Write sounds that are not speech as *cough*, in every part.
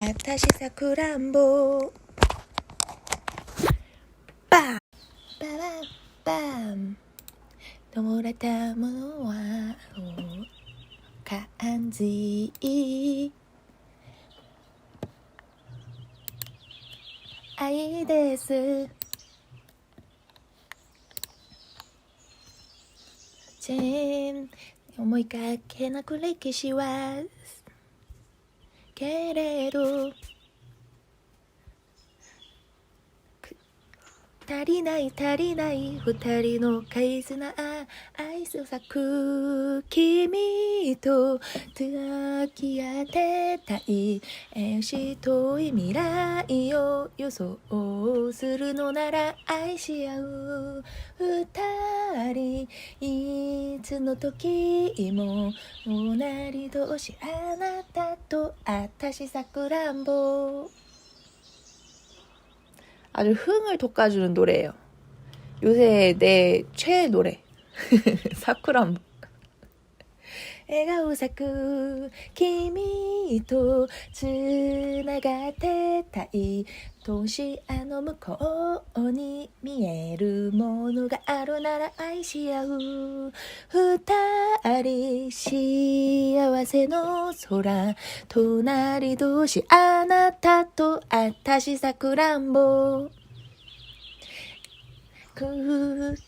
私さくらんぼバンババンバン。登れたものは感じ愛です。全思いかけなく歴史は 게레로 足りない足りない。二人の絆愛想咲く君と抱き合ってたい遠し遠い未来を予想するのなら愛し合う。二人いつの時も同い年あなたと私さくらんぼ 아주 흥을 돋궈주는 노래예요. 요새 내 최애 노래. *laughs* 사쿠란. 笑顔咲く。君とつながってたい。年あの向こうに見えるものがあるなら愛し合う。二人幸せの空。隣同士あなたと私さくらんぼ。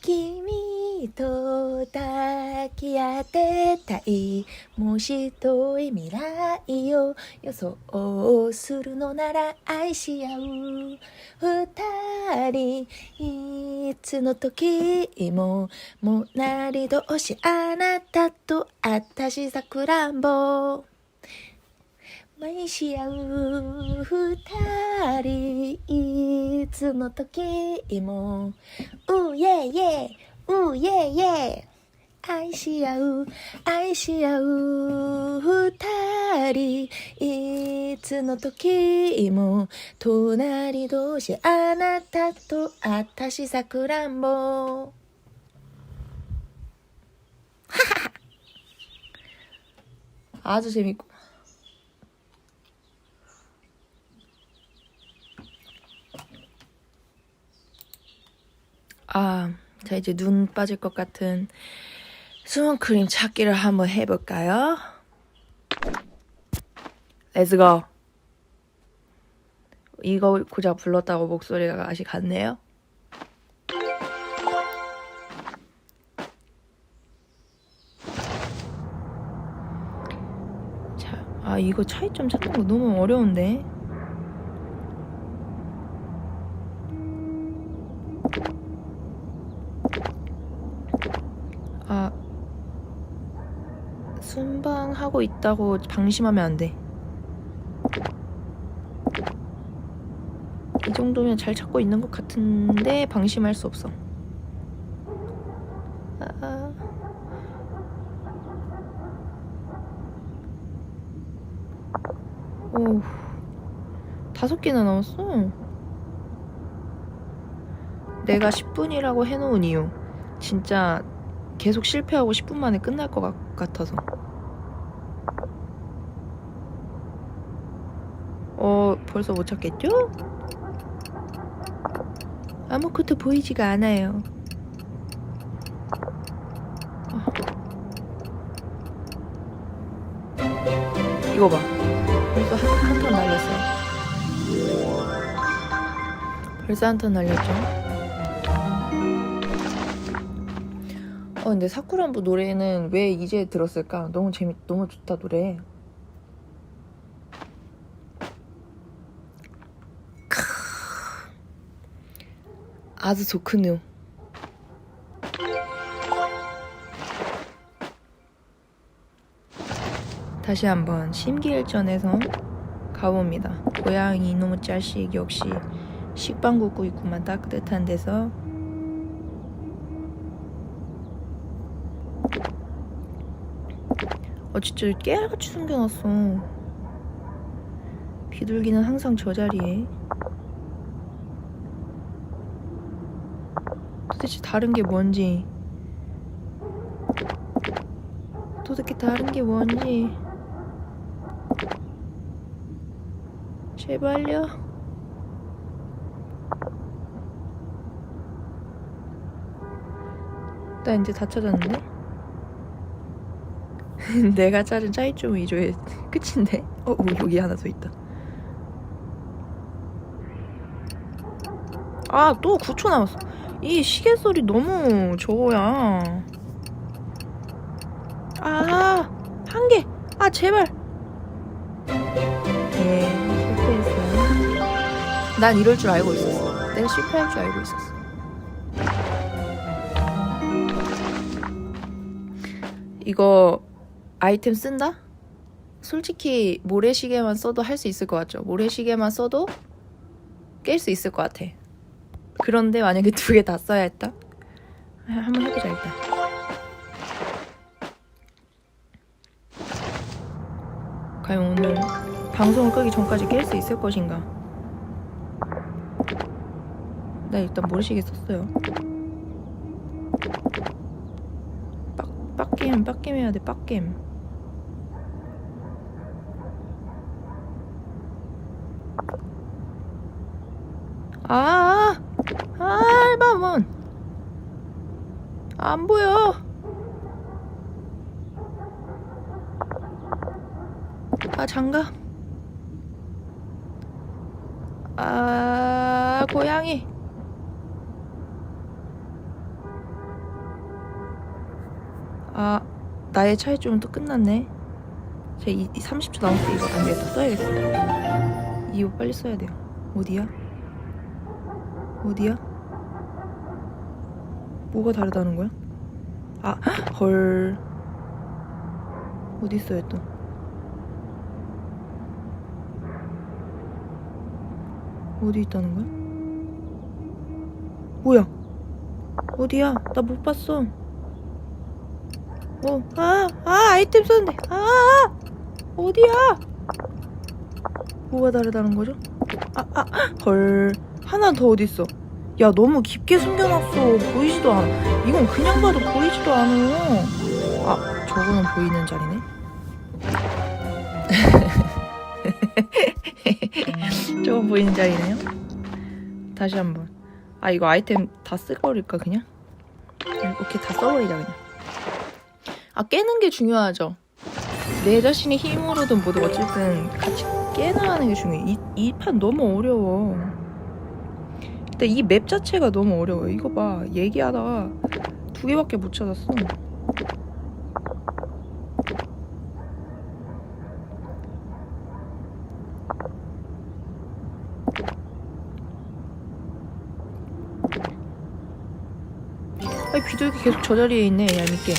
君と抱き合ってたいもし遠い未来を予想するのなら愛し合う二人いつの時ももなり同士あなたと私さくらんぼ愛し合う二人いつの時もうイェイイェイうイェイイェイ愛し合う愛し合う二人いつの時も隣同士あなたと私さくらんぼ아주 재밌고 아, 자 이제 눈 빠질 것 같은 수분 크림 찾기를 한번 해볼까요? 렛츠고. 이거 고작 불렀다고 목소리가 아직 갔네요. 자, 아 이거 차이점 찾는 거 너무 어려운데. 순방하고 있다고 방심하면 안 돼. 이 정도면 잘 찾고 있는 것 같은데 방심할 수 없어. 아, 오, 다섯 개나 나왔어. 내가 10분이라고 해놓은 이유. 진짜 계속 실패하고 10분 만에 끝날 것 같- 같아서. 어, 벌써 못 찾겠죠? 아무것도 보이지가 않아요. 아. 이거 봐. 벌써 한, 한턴 날렸어요. 벌써 한 턴 날렸죠? 어, 근데 사쿠란부 노래는 왜 이제 들었을까? 너무 재밌, 너무 좋다, 노래. 크. 아주 좋군요. 다시 한번 심기일전에서 가봅니다. 고양이 이놈의 자식 역시 식빵 굽고 있구만 따뜻한 데서 어 진짜 깨알같이 숨겨놨어 비둘기는 항상 저 자리에 도대체 다른 게 뭔지 도대체 다른 게 뭔지 제발요. 나 이제 다 찾았는데? *laughs* 내가 찾은 차이점 위조의 끝인데? 어, 어, 여기 하나 더 있다. 아, 또 9초 남았어. 이 시계 소리 너무 저거야. 아, 한 개. 아, 제발. 네, 실패했어요. 난 이럴 줄 알고 있었어. 내가 실패할 줄 알고 있었어. 이거 아이템 쓴다? 솔직히 모래시계만 써도 할 수 있을 것 같죠? 모래시계만 써도 깰 수 있을 것 같아. 그런데 만약에 두 개 다 써야 했다? 아, 한번 해보자 일단. 과연 오늘 방송을 끄기 전까지 깰 수 있을 것인가? 나 일단 모래시계 썼어요. 빡, 빡겜, 빡겜 해야 돼, 빡겜. 아, 아, 알바몬. 안 보여. 아, 장갑. 아, 고양이. 아, 나의 차이점은 또 끝났네. 제 이, 이 30초 남았어. 이거 안 되겠다. 써야겠어. 이거 빨리 써야 돼요. 어디야? 어디야? 뭐가 다르다는 거야? 아, *gasps* 헐. 어디 있어요 또? 어디 있다는 거야? 뭐야? 어디야? 나 못 봤어. 어, 아, 아, 아이템 썼는데. 아, 어디야? 뭐가 다르다는 거죠? 아, 아, 헐. 하나 더 어디 있어? 야, 너무 깊게 숨겨놨어. 보이지도 않아. 이건 그냥 봐도 보이지도 않아. 아, 저거는 보이는 자리네. *laughs* 저건 보이는 자리네요. 다시 한번. 아, 이거 아이템 다 쓸거릴까 그냥? 이렇게 다 써버리자 그냥. 아, 깨는 게 중요하죠. 내 자신의 힘으로든 뭐든 어쨌든 같이 깨나가는 게 중요해. 이 판 너무 어려워. 근데 이 맵 자체가 너무 어려워. 이거 봐. 얘기하다가 두 개밖에 못 찾았어. 아니 비둘기 계속 저 자리에 있네 얄밉게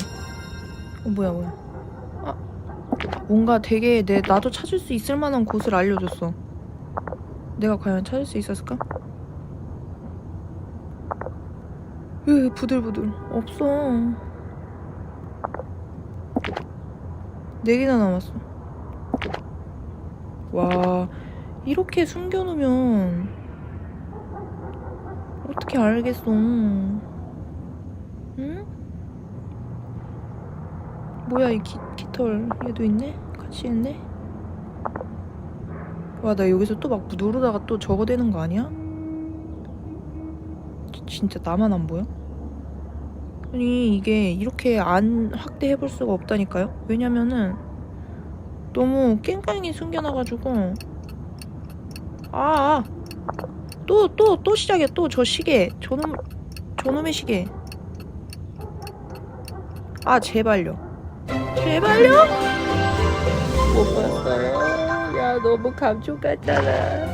어 뭐야 뭐야 아 뭔가 되게 내 나도 찾을 수 있을 만한 곳을 알려줬어 내가 과연 찾을 수 있었을까? 으 부들부들 없어 네 개나 남았어 와 이렇게 숨겨놓으면 어떻게 알겠어 응? 뭐야 이 기, 깃털 얘도 있네? 같이 있네? 와 나 여기서 또 막 누르다가 또 저거 되는 거 아니야? 지- 진짜 나만 안 보여? 아니 이게 이렇게 안 확대해 볼 수가 없다니까요? 왜냐면은 너무 깽깽이 숨겨놔가지고. 아, 또 또 또 시작이야 또 저 시계. 저놈 저놈의 시계. 아 제발요. 제발요? 못 봤어요? 야 너무 감쪽 같잖아. 하,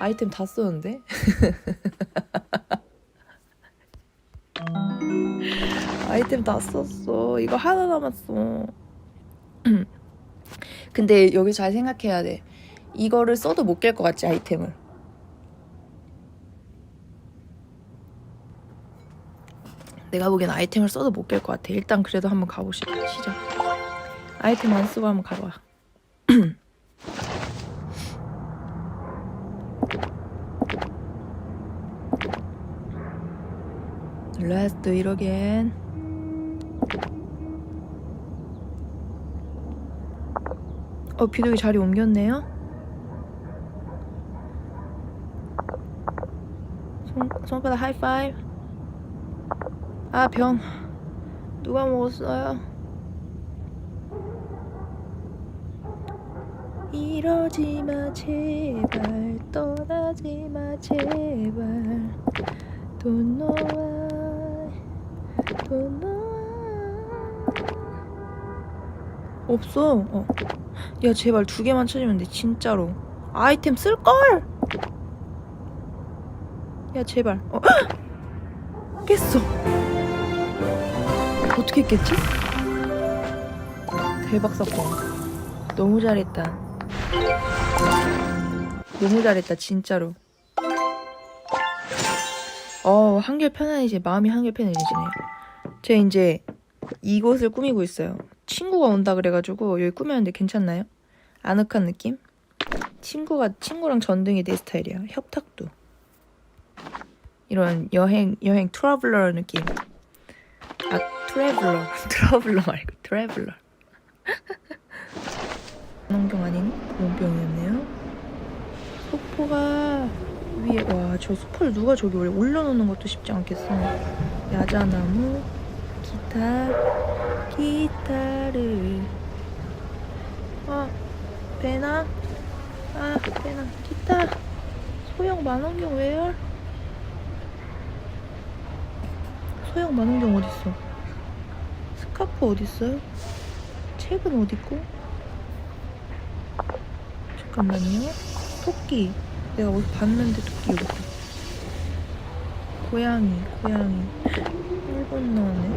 아이템 다 썼는데 *laughs* 아이템 다 썼어 이거 하나 남았어 *clears throat* 근데 여기 잘 생각해야 돼 이거를 써도 못 깰 것 같지 아이템을 내가 보기엔 아이템을 써도 못 깰 것 같아. 일단 그래도 한번 가보시다. 시작. 아이템 안 쓰고 한번 가봐. *clears throat* Let's do it 어, 비둘기 자리 옮겼네요? 손, 손가락 하이파이브. 아, 병. 누가 먹었어요? 이러지 마, 제발. 떠나지 마, 제발. 돈 놓아. Why. 없어. 어. 야, 제발 두 개만 찾으면 돼, 진짜로. 아이템 쓸걸! 야, 제발. 어. *gasps* 깼어. 어떻게 깼지? 대박 사건. 너무 잘했다. 너무 잘했다, 진짜로. 어, 한결 편안해지, 마음이 한결 편안해지네요. 제가 이제 이곳을 꾸미고 있어요. 친구가 온다 그래가지고 여기 꾸몄는데 괜찮나요? 아늑한 느낌? 친구가, 친구랑 전등이 내 스타일이야. 협탁도. 이런 여행, 여행 트러블러 느낌. 아, 트래블러. *laughs* 트러블러 말고 트래블러. *laughs* 안경 아닌 보온병이었네요. 소포가 위에 와저 소포를 누가 저기 올려놓는 것도 쉽지 않겠어. 야자나무, 기타, 기타를 아 배나 아 배나 기타 소형 만원경 웨어 소형 만원경 어딨어? 스카프 어딨어요? 책은 어딨고? 잠깐만요. 토끼. 내가 어디서 봤는데 토끼 여기. 고양이, 고양이. 일본 나오네.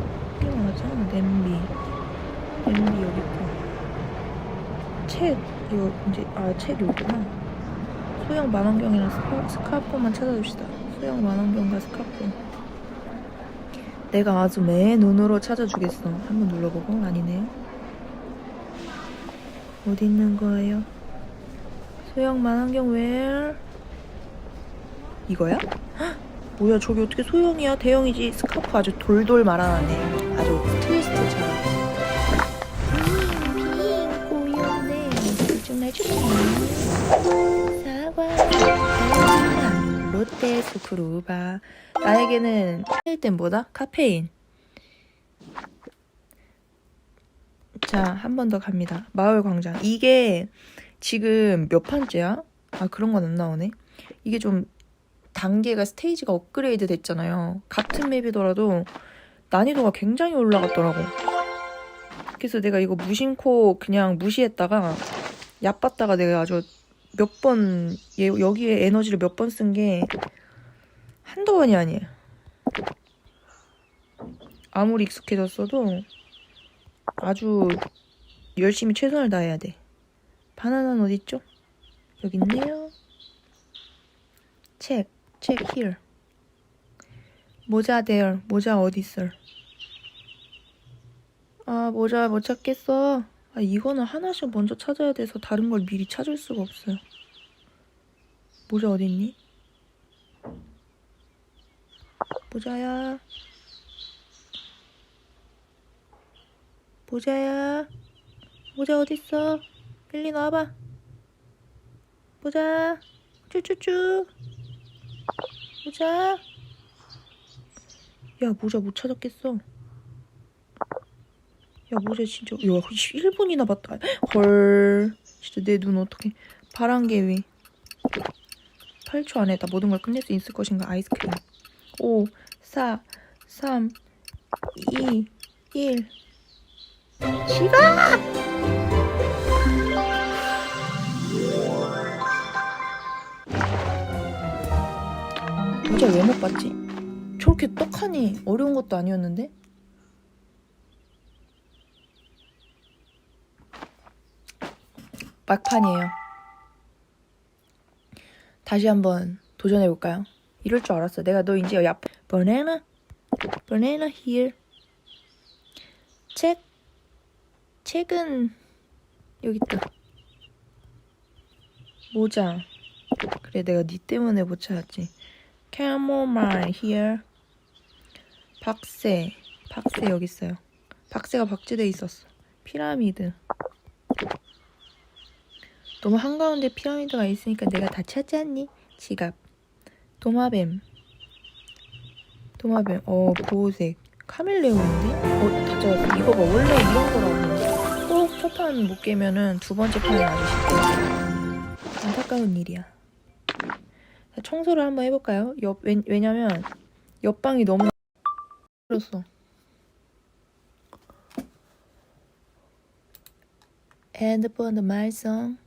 맞아? 냄비. 냄비 여기 있고. 책. 이거 이제, 아, 책 여기구나. 소형 만원경이랑 스카, 스카프만 찾아줍시다. 소형 만원경과 스카프. 내가 아주 매 눈으로 찾아주겠어. 한번 눌러보고. 아니네요. 어디 있는 거예요? 소형 만환경 웨어 이거야? 헉, *gasps* 뭐야 저기 어떻게 소형이야 대형이지 스카프 아주 돌돌 말아놨네 아주 트위스트처럼 빙 꼬였네 좀 해줄게 사과 롯데 스크루바 나에게는 일땐 뭐다? 카페인 자 한 번 더 갑니다 마을 광장 이게 지금 몇 판째야? 아 그런 건 안 나오네. 이게 좀 단계가 스테이지가 업그레이드 됐잖아요. 같은 맵이더라도 난이도가 굉장히 올라갔더라고. 그래서 내가 이거 무심코 그냥 무시했다가 얕봤다가 내가 아주 몇 번 여기에 에너지를 몇 번 쓴 게 한두 번이 아니에요. 아무리 익숙해졌어도 아주 열심히 최선을 다해야 돼. 바나나는 어딨죠? 여기 있네요. 책, 책 here. 모자 there, 모자 어딨어? 아, 모자 못 찾겠어. 아, 이거는 하나씩 먼저 찾아야 돼서 다른 걸 미리 찾을 수가 없어요. 모자 어딨니? 모자야. 모자야. 모자 어딨어? 빨리 나와봐. 보자. 쭈쭈쭈. 보자. 야, 모자 못 찾았겠어. 야, 모자 진짜. 야, 1분이나 봤다. 헐. 진짜 내 눈 어떡해. 바람개위. 8초 안에 다 모든 걸 끝낼 수 있을 것인가? 아이스크림. 5, 4, 3, 2, 1. 지각! 모자 왜못 봤지? 저렇게 떡하니 어려운 것도 아니었는데? 막판이에요. 다시 한번 도전해볼까요? 이럴 줄 알았어. 내가 너 이제 야, banana, here. 책, 책은 여기 있다. 모자. 그래, 내가 니 때문에 못 찾았지. Chamomile here. 박새. 박새 여기 있어요. 박새가 박제돼 있었어. 피라미드. 너무 한가운데 피라미드가 있으니까 내가 다 찾지 않니? 지갑. 도마뱀. 도마뱀, 어, 보호색. 카멜레온인데? 어, 다 잡았어. 이거 봐. 원래 이런 거라고. 꼭 첫 판 못 깨면은 두 번째 판은 아주 쉽대. 안타까운 일이야. 자, 청소를 한번 해볼까요? 옆, 왜, 왜냐면 옆방이 너무 그렇어. 핸드폰 말썽.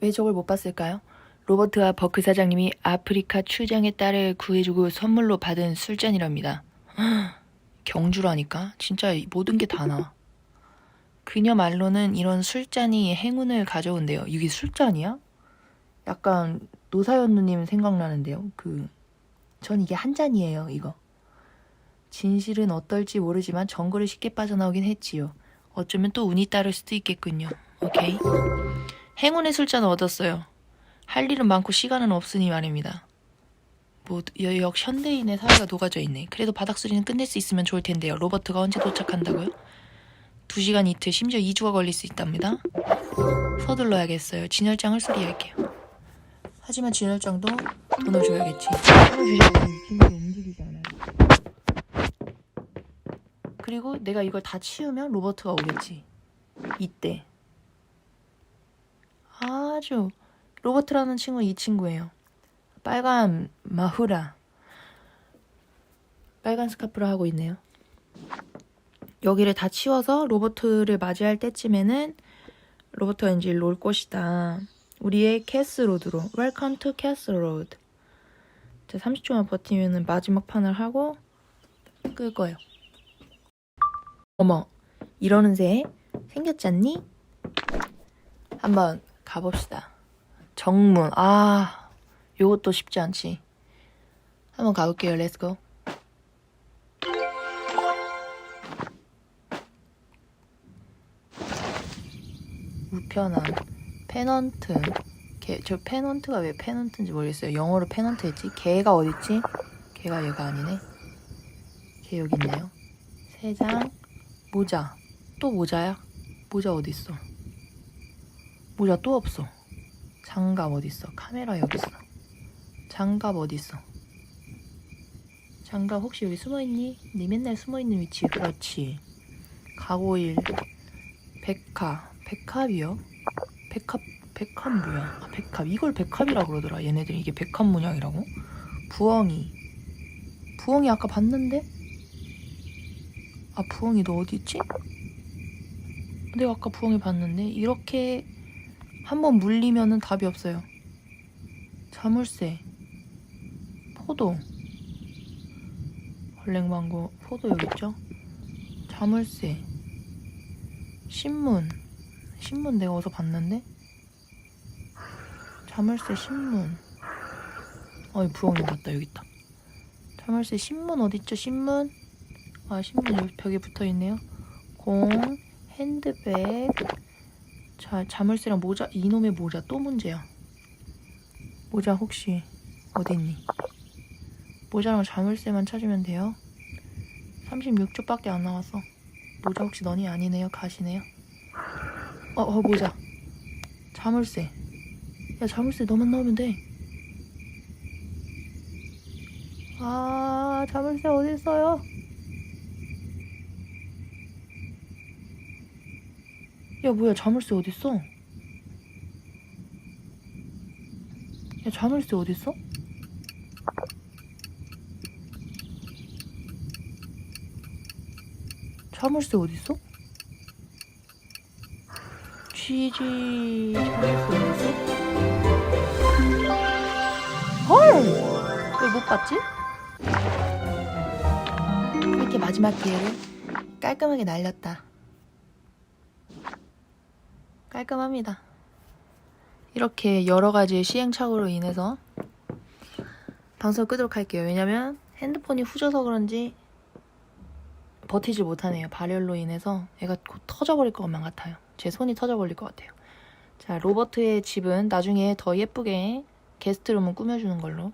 왜 저걸 못 봤을까요? 로버트와 버크 사장님이 아프리카 출장의 딸을 구해주고 선물로 받은 술잔이랍니다. *gasps* 경주라니까? 진짜 모든 게 다 나. 그녀 말로는 이런 술잔이 행운을 가져온대요. 이게 술잔이야? 약간 노사연 누님 생각나는데요. 그, 전 이게 한 잔이에요, 이거. 진실은 어떨지 모르지만 정글을 쉽게 빠져나오긴 했지요. 어쩌면 또 운이 따를 수도 있겠군요. 오케이. 행운의 술잔을 얻었어요. 할 일은 많고 시간은 없으니 말입니다. 뭐, 여- 역 현대인의 사회가 녹아져 있네. 그래도 바닥 소리는 끝낼 수 있으면 좋을 텐데요. 로버트가 언제 도착한다고요? 2시간 이틀, 심지어 2주가 걸릴 수 있답니다. 서둘러야겠어요. 진열장 을 수리 할게요. 하지만 진열장도 돈을 줘야겠지. 그리고 내가 이걸 다 치우면 로버트가 오겠지. 이때. 아주 로버트라는 친구 이 친구예요. 빨간 마후라. 빨간 스카프를 하고 있네요. 여기를 다 치워서 로버트를 맞이할 때쯤에는 로버트가 이제 일로 올 것이다. 우리의 캐스로드로. Welcome to Castle. 자, 30초만 버티면은 마지막 판을 하고 끌 거예요. 어머, 이러는 새 생겼지 않니? 한번 가봅시다. 정문. 아, 요것도 쉽지 않지. 한번 가볼게요. 렛츠고. 우편함. 페넌트. 개, 저 페넌트가 왜 페넌트인지 모르겠어요. 영어로 페넌트 했지? 개가 어딨지? 개가 얘가 아니네. 개 여기 있네요. 세 장. 모자. 또 모자야? 모자 어딨어? 모자 또 없어. 장갑 어딨어? 카메라 여기 있어. 장갑 어딨어? 장갑 혹시 여기 숨어있니? 네 맨날 숨어있는 위치. 그렇지. 가고일. 백합. 백합이요? 백합, 백합 뭐야? 아, 백합. 이걸 백합이라 그러더라. 얘네들이 이게 백합 문양이라고? 부엉이. 부엉이 아까 봤는데? 아, 부엉이 너 어디 있지? 내가 아까 부엉이 봤는데 이렇게 한번 물리면은 답이 없어요. 자물쇠, 포도, 벌랭망고, 포도 여기 있죠? 자물쇠, 신문, 신문 내가 어디서 봤는데? 자물쇠, 신문. 어이 부엉이 맞다 여기 있다. 자물쇠, 신문 어디 있죠? 신문. 아 신문 여기 벽에 붙어 있네요. 공, 핸드백. 자, 자물쇠랑 모자, 이놈의 모자 또 문제야. 모자 혹시 어디 있니? 모자랑 자물쇠만 찾으면 돼요. 36초밖에 안 남았어. 모자 혹시 너니 아니네요? 가시네요? 어, 어, 모자. 자물쇠. 야, 자물쇠 너만 나오면 돼. 아, 자물쇠 어디 있어요? 야 뭐야 자물쇠 어딨어? 야 자물쇠 어딨어? 자물쇠 어딨어? GG 자물쇠 어딨어? 헐! 왜 못 봤지? 이렇게 마지막 기회를 깔끔하게 날렸다. 깔끔합니다. 이렇게 여러 가지 시행착오로 인해서 방송을 끄도록 할게요. 왜냐면 핸드폰이 후져서 그런지 버티질 못하네요. 발열로 인해서 얘가 곧 터져버릴 것만 같아요. 제 손이 터져버릴 것 같아요. 자, 로버트의 집은 나중에 더 예쁘게 게스트룸을 꾸며주는 걸로